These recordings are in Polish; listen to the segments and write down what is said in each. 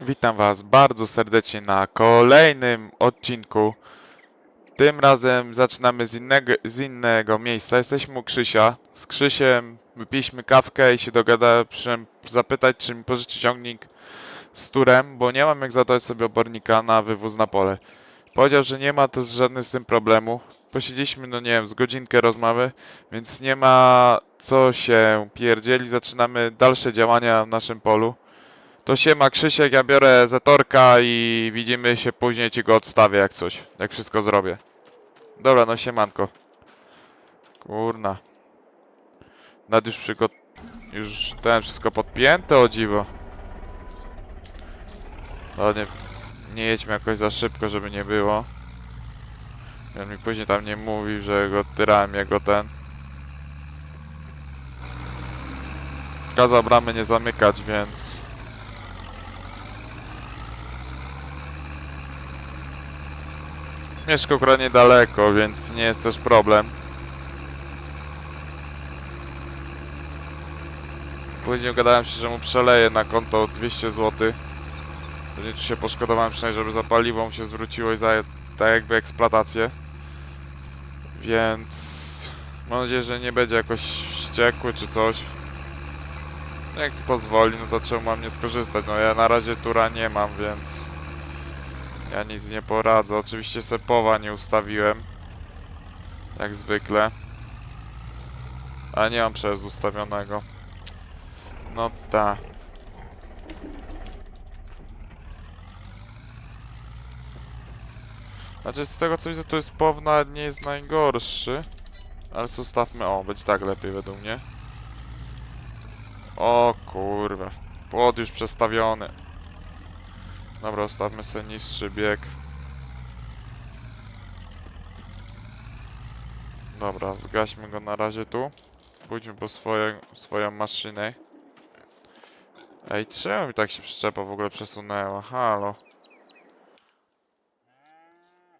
Witam Was bardzo serdecznie na kolejnym odcinku. Tym razem zaczynamy z innego, z innego miejsca. Jesteśmy u Krzysia. Z Krzysiem wypiliśmy kawkę i się dogadałem zapytać, czy mi pożyczy ciągnik z turem, bo nie mam jak zadać sobie obornika na wywóz na pole. Powiedział, że nie ma to z żadnym z tym problemu. Posiedzieliśmy, no nie wiem, z godzinkę rozmowy, więc nie ma co się pierdzieli. Zaczynamy dalsze działania w naszym polu. To siema Krzysiek, ja biorę Zetorka i widzimy się później, ci go odstawię jak coś, jak wszystko zrobię. Dobra, no siemanko. Kurna. Nad już przygot... Już ten wszystko podpięte, o dziwo. No nie... Nie jedźmy jakoś za szybko, żeby nie było. On mi później tam nie mówił, że go tyrałem jego ten. Kazał bramy nie zamykać, więc... Mieszka akurat niedaleko, więc nie jest też problem. Później ugadałem się, że mu przeleję na konto 200 zł. Później tu się poszkodowałem przynajmniej, żeby za paliwo mu się zwróciło i za tak jakby eksploatację. Więc mam nadzieję, że nie będzie jakoś wściekły czy coś. Jak pozwoli, no to czemu mam nie skorzystać? No ja na razie tura nie mam, więc ja nic nie poradzę. Oczywiście sepowa nie ustawiłem. Jak zwykle. A nie mam przez ustawionego. No tak. Znaczy z tego co widzę to jest POW nie jest najgorszy. Ale zostawmy, o będzie tak lepiej według mnie. O kurwa. Płot już przestawiony. Dobra, ustawmy sobie niższy bieg. Dobra, zgaśmy go na razie tu. Pójdźmy po swoje, swoją maszynę. Ej, czemu mi tak się przyczepa w ogóle przesunęła? Halo.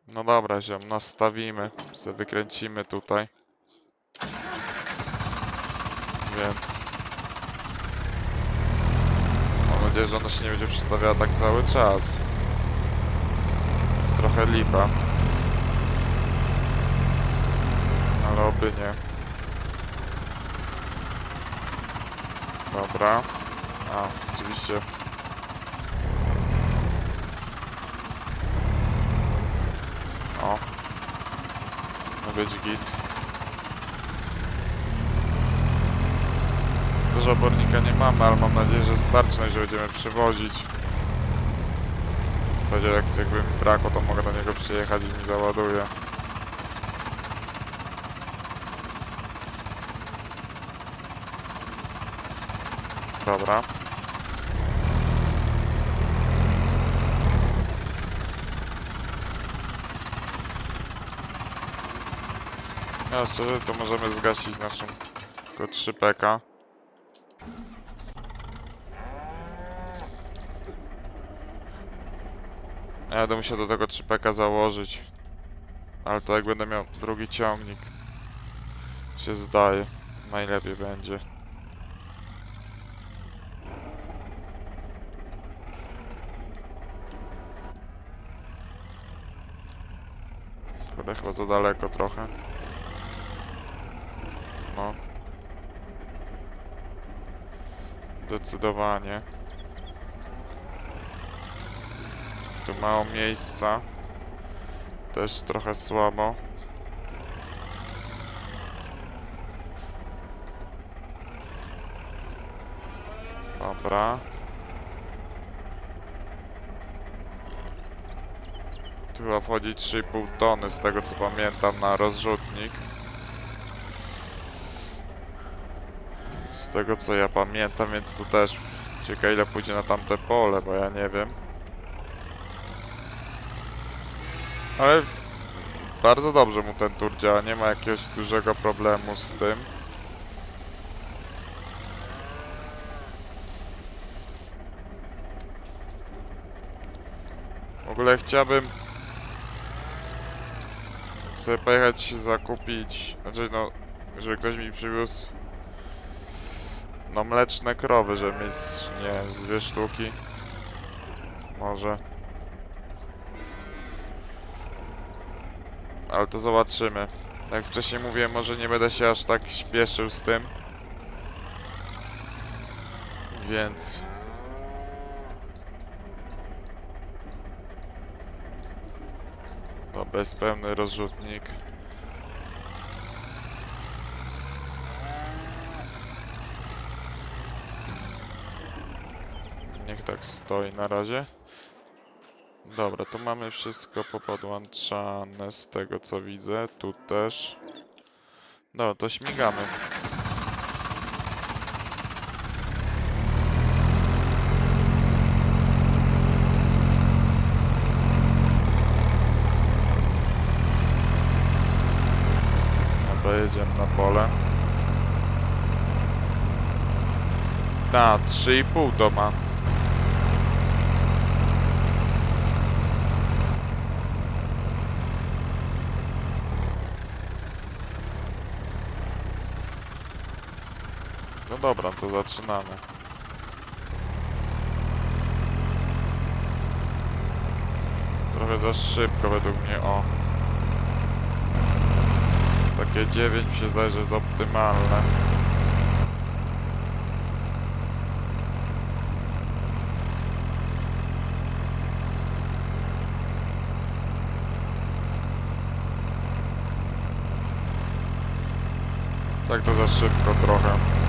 No dobra, ziom, nastawimy. Se wykręcimy tutaj. Więc... Mam nadzieję, że ona się nie będzie przestawiała tak cały czas. Trochę lipa. Ale oby nie. Dobra. A, oczywiście. O. Ma być git. Dużo obornika nie mamy, ale mam nadzieję, że starczy, no że będziemy przywozić. Powiedział, jak jakby mi brakło, to mogę do niego przyjechać i mi załaduje. Dobra. No szczerze, to możemy zgasić naszą tylko 3 PK. Ja będę musiał do tego 3 PK założyć. Ale to jak będę miał drugi ciągnik, się zdaje, najlepiej będzie. Kurde, chyba za daleko trochę. No. Zdecydowanie. Tu mało miejsca. Też trochę słabo. Dobra. Tu chyba wchodzi 3,5 tony z tego co pamiętam na rozrzutnik. Z tego co ja pamiętam, więc to też ciekawe ile pójdzie na tamte pole, bo ja nie wiem. Ale bardzo dobrze mu ten tur działa, nie ma jakiegoś dużego problemu z tym. W ogóle chciałbym sobie pojechać zakupić, znaczy no, żeby ktoś mi przywiózł no mleczne krowy, żeby mieć, nie wiem, z dwie sztuki. Może. Ale to zobaczymy. Jak wcześniej mówiłem, może nie będę się aż tak śpieszył z tym. Więc... To bezpełny rozrzutnik. Niech tak stoi na razie. Dobra, tu mamy wszystko popodłączane z tego co widzę. Tu też. No, to śmigamy. Dobra, jedziemy na pole. Ta, 3,5 to ma. Dobra, to zaczynamy. Trochę za szybko według mnie, o. Takie 9 mi się zdaje, że jest optymalne. Tak to za szybko trochę.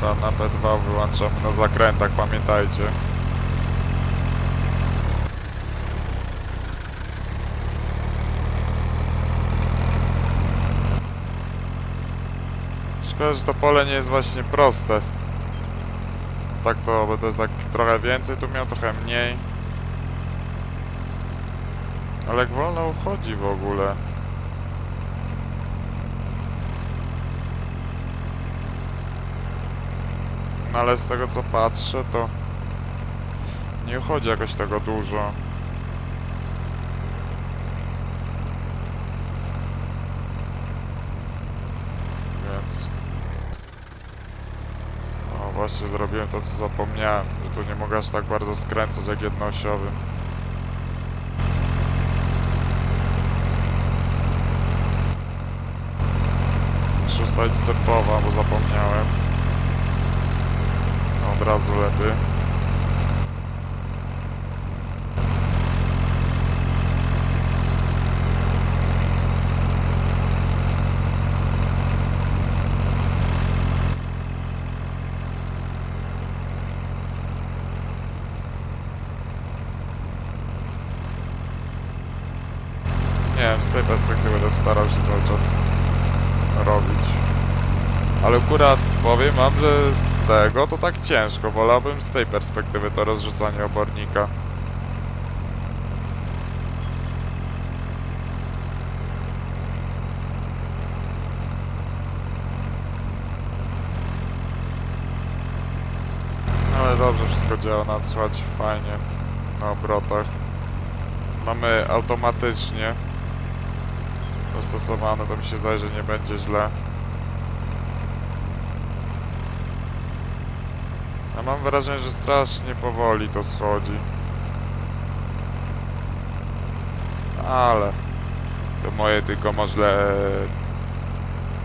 Dobra, na B2 wyłączamy na zakrętach, pamiętajcie. Szkoda, że to pole nie jest właśnie proste. Tak to będę tak trochę więcej tu miał, trochę mniej. Ale jak wolno uchodzi w ogóle. No ale z tego co patrzę, to nie uchodzi jakoś tego dużo. Więc... O, właśnie zrobiłem to, co zapomniałem, że tu nie mogę aż tak bardzo skręcać jak jednoosiowym. Muszę ustawić sepowa, bo zapomniałem. Od razu lepiej. Nie wiem, z tej perspektywy będę starał się cały czas robić. Ale akurat powiem wam, że tego to tak ciężko. Wolałbym z tej perspektywy to rozrzucanie obornika. Ale dobrze wszystko działa, nadszłać fajnie na obrotach. Mamy automatycznie dostosowane, to mi się zdaje, że nie będzie źle. A mam wrażenie, że strasznie powoli to schodzi. Ale to moje tylko może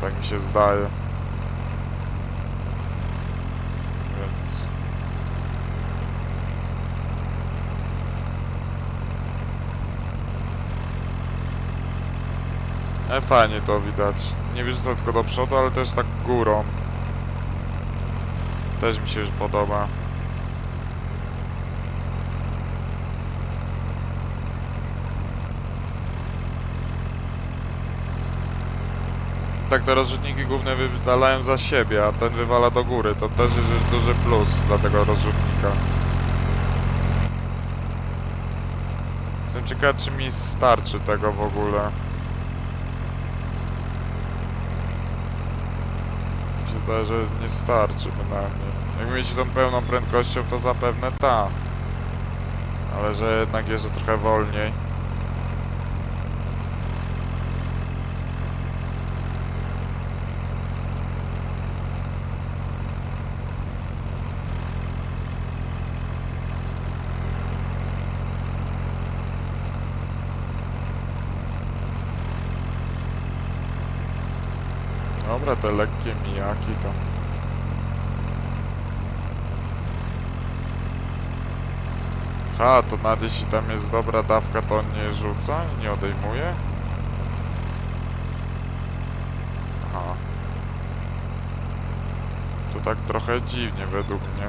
tak mi się zdaje. Więc E, fajnie to widać. Nie wyrzucę tylko do przodu, ale też tak górą. Też mi się już podoba. Tak te rozrzutniki główne wydalają za siebie, a ten wywala do góry. To też jest już duży plus dla tego rozrzutnika. Jestem ciekaw, czy mi starczy tego w ogóle. Zdaje, że nie starczy bynajmniej. Jak mieć tą pełną prędkością, to zapewne ta. Ale że jednak jeżdżę trochę wolniej. Dobra, te lekkie mijaki to... Ha, to nawet jeśli tam jest dobra dawka, to on nie rzuca i nie odejmuje? Aha. To tak trochę dziwnie według mnie.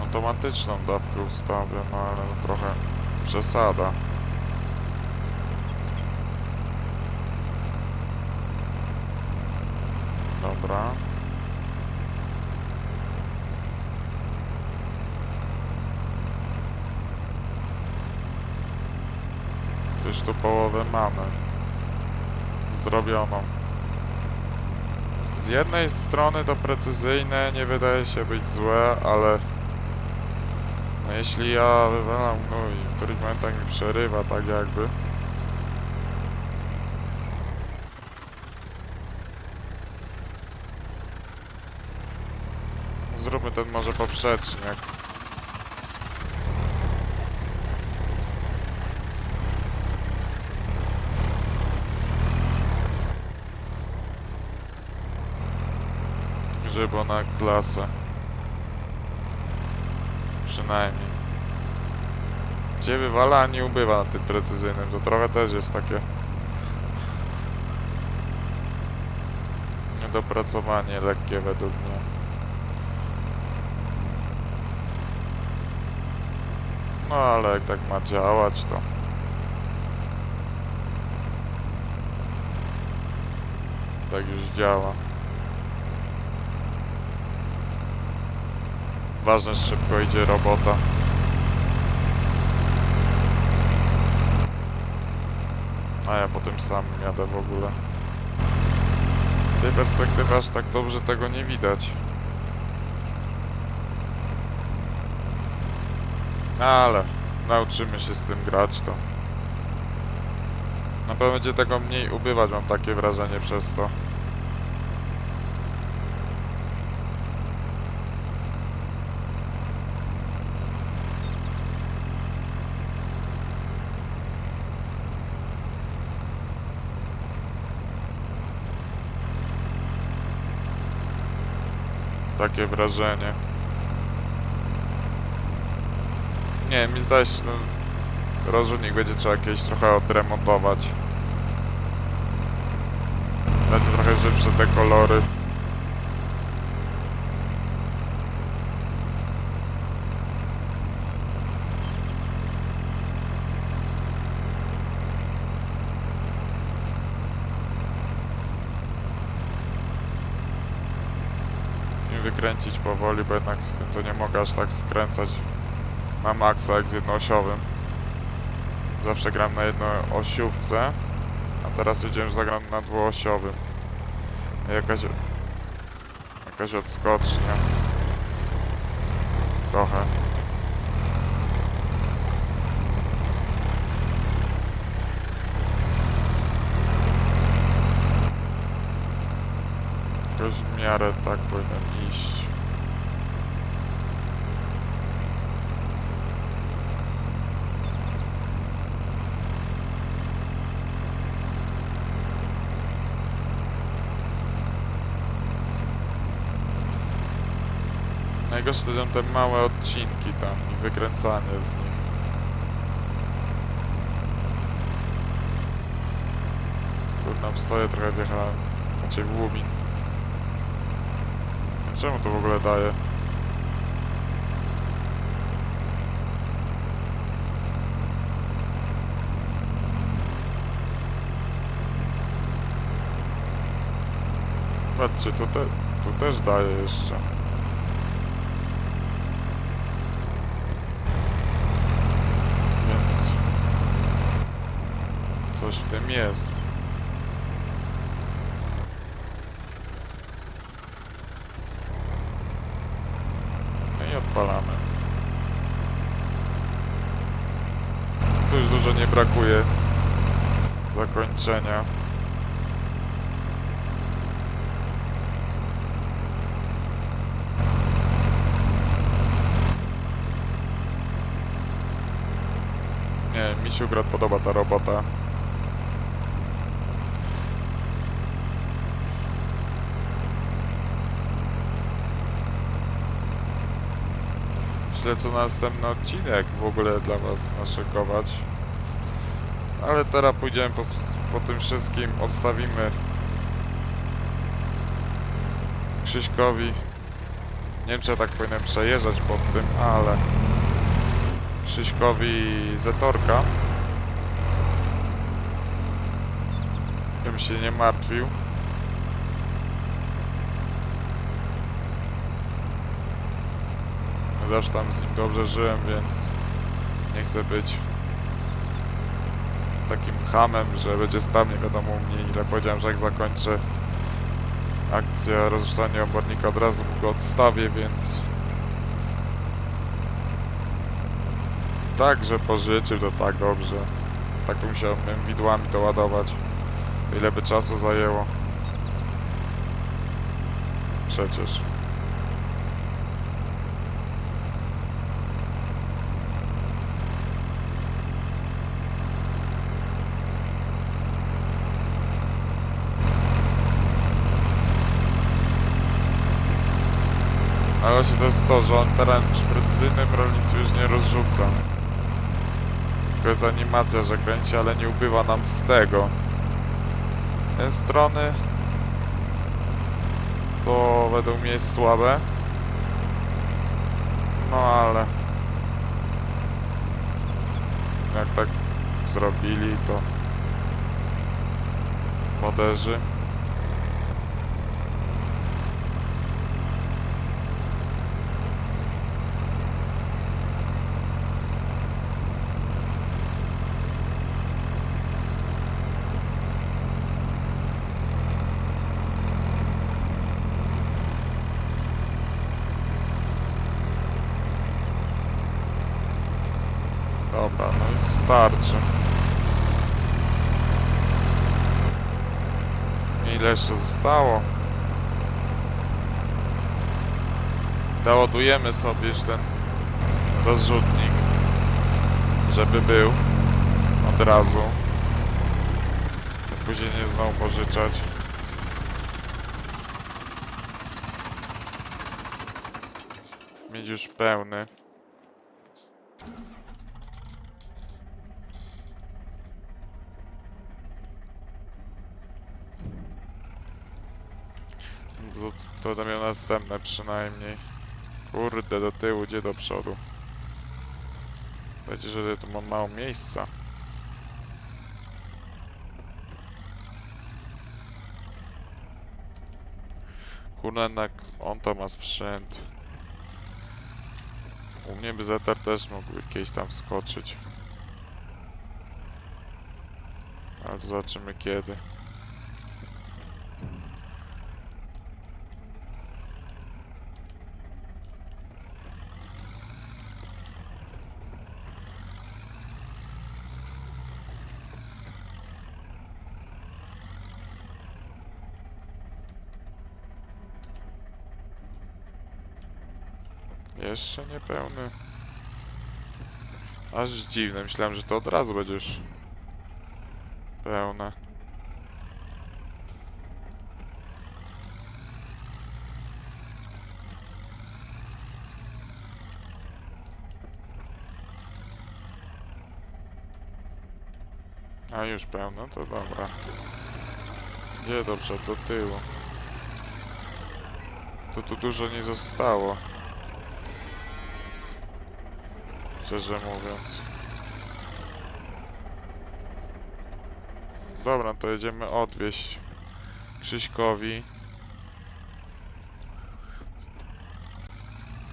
Automatyczną dawkę ustawię, no ale trochę przesada. Dobra. Już tu połowę mamy. Zrobioną. Z jednej strony to precyzyjne nie wydaje się być złe, ale no jeśli ja wywalam gnój, w których momentach mi przerywa tak jakby Zróbmy ten może poprzeczniak. Żeby na klasę. Przynajmniej. Gdzie wywala, a nie ubywa na tym precyzyjnym. To trochę też jest takie... Niedopracowanie lekkie według mnie. No ale jak tak ma działać to... Tak już działa. Ważne, szybko idzie robota. A ja potem sam jadę w ogóle. Z tej perspektywy aż tak dobrze tego nie widać. Ale nauczymy się z tym grać to. Na pewno będzie tego mniej ubywać, mam takie wrażenie przez to. Takie wrażenie. Nie, mi zdaje się, no, rozrzutnik będzie trzeba kiedyś trochę odremontować. Mu trochę żywsze te kolory. I wykręcić powoli, bo jednak z tym to nie mogę aż tak skręcać na maksa jak z jednoosiowym. Zawsze gram na jednoosiówce, a teraz wiedziałem, że zagram na dwuosiowym. Jakaś... Jakaś odskocznia. Trochę. Jakoś w miarę tak powinien iść. Najgorsze to będą te małe odcinki tam i wykręcanie z nich. Kurna, wstoję trochę wjechałem. Znaczy w Łubin. Czemu to w ogóle daje? Patrzcie, tu, te, tu też daje jeszcze. Więc... Coś w tym jest. No i odpalamy. Tu już dużo nie brakuje zakończenia. Nie, mi się akurat podoba ta robota. Myślę co następny odcinek w ogóle dla was naszykować. Ale teraz pójdziemy po, po tym wszystkim, odstawimy Krzyśkowi. Nie wiem czy ja tak powinienem przejeżdżać pod tym, ale Krzyśkowi Zetorka. Bym się nie martwił. Tam z nim dobrze żyłem, więc nie chcę być takim hamem, że będzie stał nie wiadomo mnie ile. Powiedziałem, że jak zakończę akcja rozrzucania obornika od razu go odstawię, więc tak, że pożyczył to tak dobrze. Tak to musiałem widłami to ładować. Ile by czasu zajęło? Przecież. Ale właśnie to jest to, że on teraz przy precyzyjnym rolnictwie już nie rozrzuca. Tylko jest animacja, że kręci, ale nie ubywa nam z tego. Te strony to według mnie jest słabe. No ale jak tak zrobili to moderzy. Dobra, no i starczy. Ile jeszcze zostało? Doładujemy sobie już ten rozrzutnik, żeby był od razu. Później nie znowu pożyczać. Mieć już pełny. To, to miał następne przynajmniej. Kurde, do tyłu, gdzie do przodu? Będzie, że tu mam mało miejsca. Kurde, jednak on to ma sprzęt. U mnie by Zetar też mógł kiedyś tam wskoczyć. Ale to zobaczymy kiedy. Jeszcze niepełny. Aż dziwne, myślałem, że to od razu będzie już pełne. A już pełno, to dobra. Gdzie dobrze, do tyłu. To tu dużo nie zostało. Szczerze mówiąc. Dobra, to jedziemy odwieźć Krzyśkowi.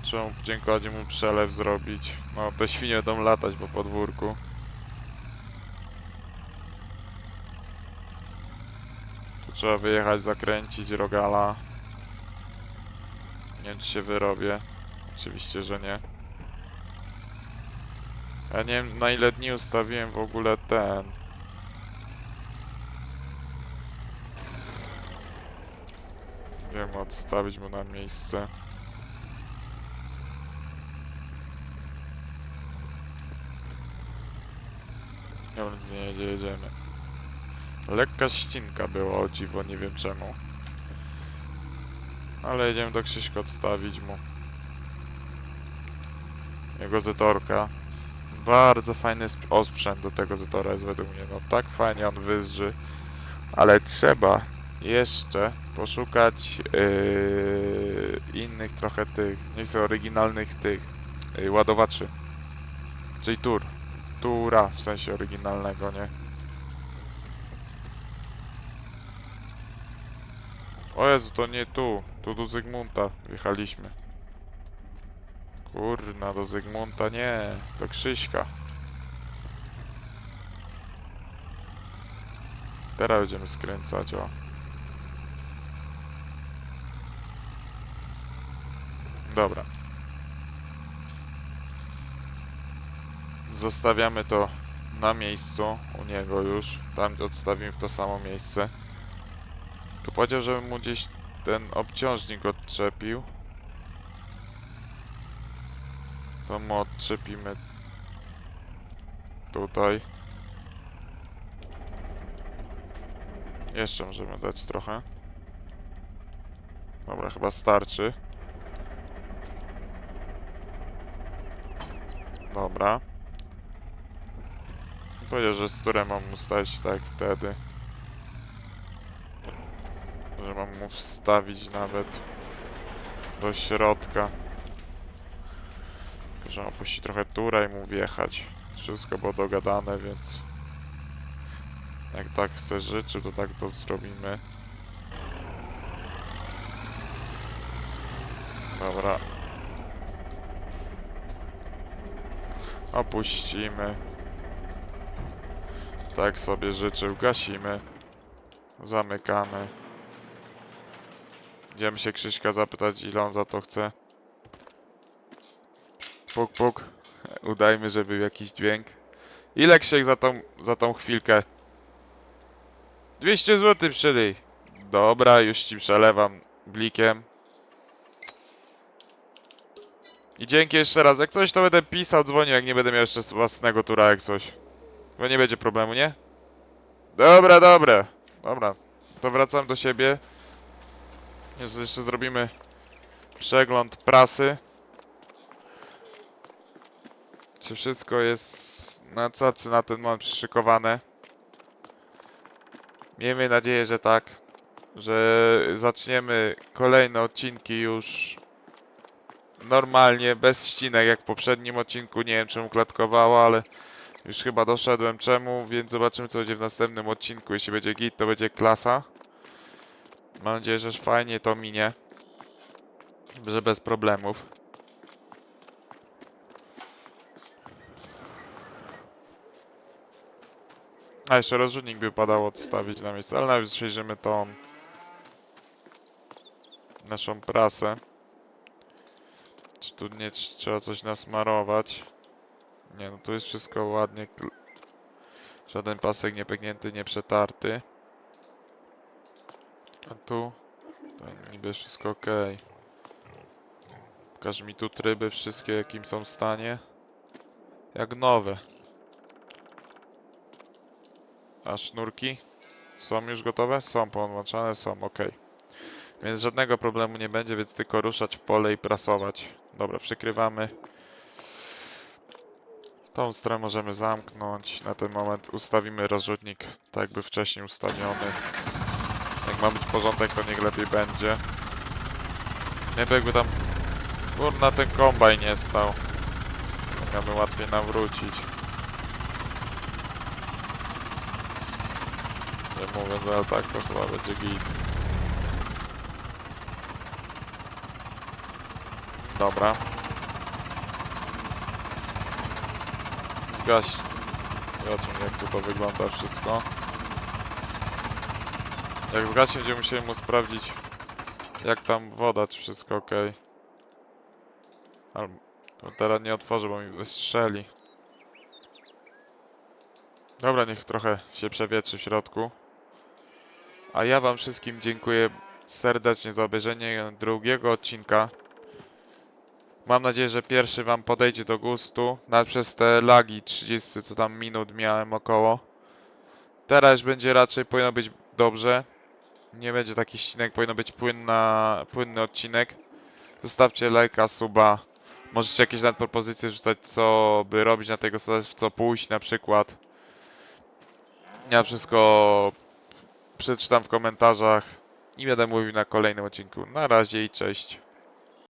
Trzeba mu podziękować mu przelew zrobić. No, te świnie będą latać po podwórku. Tu trzeba wyjechać, zakręcić rogala. Nie wiem, czy się wyrobię. Oczywiście, że nie. Ja nie wiem na ile dni ustawiłem w ogóle ten. Wiem odstawić mu na miejsce. Dobra, nic nie jedzie, jedziemy. Lekka ścinka była, o dziwo, nie wiem czemu. Ale jedziemy do Krzyśka odstawić mu. Jego zetorka. Bardzo fajny sp- osprzęt do tego zetora jest według mnie. No tak fajnie on wyzdrzy. Ale trzeba jeszcze poszukać yy, innych trochę tych, nie chcę oryginalnych tych yy, ładowaczy. Czyli tur. Tura w sensie oryginalnego, nie? O Jezu, to nie tu. Tu do Zygmunta wjechaliśmy. Kurna, do Zygmunta nie. Do Krzyśka. Teraz będziemy skręcać, o. Dobra. Zostawiamy to na miejscu u niego już. Tam odstawimy w to samo miejsce. Tu powiedział, żebym mu gdzieś ten obciążnik odczepił. To mu odczepimy tutaj. Jeszcze możemy dać trochę. Dobra, chyba starczy. Dobra. Powiedział, że z którym mam ustawić tak wtedy. Że mam mu wstawić nawet do środka. Że opuści trochę tura i mu wjechać. Wszystko było dogadane, więc jak tak chce życzy, to tak to zrobimy. Dobra. Opuścimy. Tak sobie życzył. Gasimy. Zamykamy. Idziemy się Krzyśka zapytać, ile on za to chce. Puk, puk. Udajmy, że był jakiś dźwięk. Ile Krzysiek za tą, za tą chwilkę? 200 zł przylej. Dobra, już ci przelewam blikiem. I dzięki jeszcze raz. Jak coś to będę pisał, dzwonił, jak nie będę miał jeszcze własnego tura, jak coś. Bo nie będzie problemu, nie? Dobra, dobra. Dobra. To wracam do siebie. Jeszcze zrobimy przegląd prasy. Czy wszystko jest na cacy na ten moment przyszykowane? Miejmy nadzieję, że tak. Że zaczniemy kolejne odcinki już normalnie, bez ścinek jak w poprzednim odcinku. Nie wiem czemu klatkowało, ale już chyba doszedłem czemu, więc zobaczymy co będzie w następnym odcinku. Jeśli będzie git, to będzie klasa. Mam nadzieję, że fajnie to minie. Że bez problemów. A jeszcze rozrzutnik by padało odstawić na miejsce, ale najpierw przejrzymy tą naszą prasę. Czy tu nie trz- trzeba coś nasmarować? Nie, no tu jest wszystko ładnie. Żaden pasek nie pęknięty, nie przetarty. A tu? To niby wszystko ok. Pokaż mi tu tryby wszystkie, jakim są w stanie. Jak nowe. A sznurki? Są już gotowe? Są połączone, są, ok. Więc żadnego problemu nie będzie, więc tylko ruszać w pole i prasować. Dobra, przykrywamy. Tą stronę możemy zamknąć. Na ten moment ustawimy rozrzutnik tak jakby wcześniej ustawiony. Jak ma być porządek, to niech lepiej będzie. Lepiej jakby tam... Kurna, ten kombaj nie stał. Miałby łatwiej nam wrócić. Nie mówiąc, ale tak to chyba będzie git. Dobra. Zgaś. Zobaczmy jak tu to wygląda wszystko. Jak zgaśnie będziemy musieli mu sprawdzić jak tam woda, czy wszystko ok. Albo teraz nie otworzę, bo mi wystrzeli. Dobra, niech trochę się przewietrzy w środku. A ja wam wszystkim dziękuję serdecznie za obejrzenie drugiego odcinka Mam nadzieję, że pierwszy wam podejdzie do gustu. Nawet przez te lagi 30 co tam minut miałem około. Teraz będzie raczej powinno być dobrze. Nie będzie taki ścinek, powinno być płynna, płynny odcinek. Zostawcie lajka, suba. Możecie jakieś nawet propozycje rzucać, co by robić na tego, w co pójść na przykład. Ja wszystko przeczytam w komentarzach i będę mówił na kolejnym odcinku. Na razie i cześć.